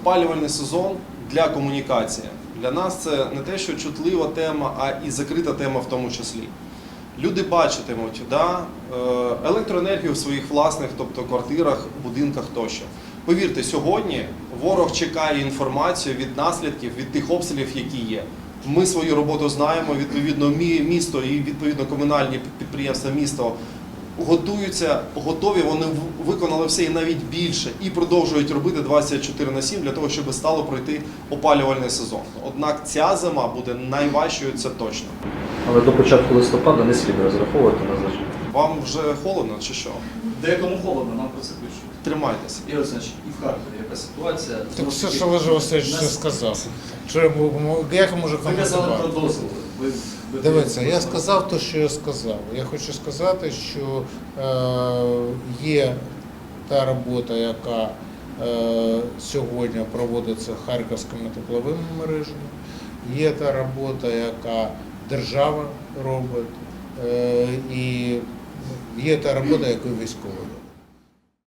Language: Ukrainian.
опалювальний сезон для комунікації. Для нас це не те, що чутлива тема, а і закрита тема в тому числі. Люди бачитимуть да, е, електроенергію в своїх власних, тобто квартирах, будинках тощо. Повірте, сьогодні ворог чекає інформацію від наслідків, від тих обстрілів, які є. Ми свою роботу знаємо. Відповідно, місто і відповідно комунальні підприємства міста готуються, готові. Вони виконали все і навіть більше, і продовжують робити 24 на 7 для того, щоб стало пройти опалювальний сезон. Однак ця зима буде найважчою, це точно. Але до початку листопада не слід розраховувати на зажив. Вам вже холодно чи що? Декому холодно, нам про це пишуть. Тримайтеся. Ігор Олександрович, і в Харкові яка ситуація? Так все, що Олег Васильович нас- вже сказав. Що я можу- як я можу Ви казали про. Ви, ви- Дивіться, я сказав те, що я сказав. Я хочу сказати, що е, є та робота, яка е, сьогодні проводиться харківськими тепловими мережами, є та робота, яка держава робить, е, і є та робота, яку військові роблять.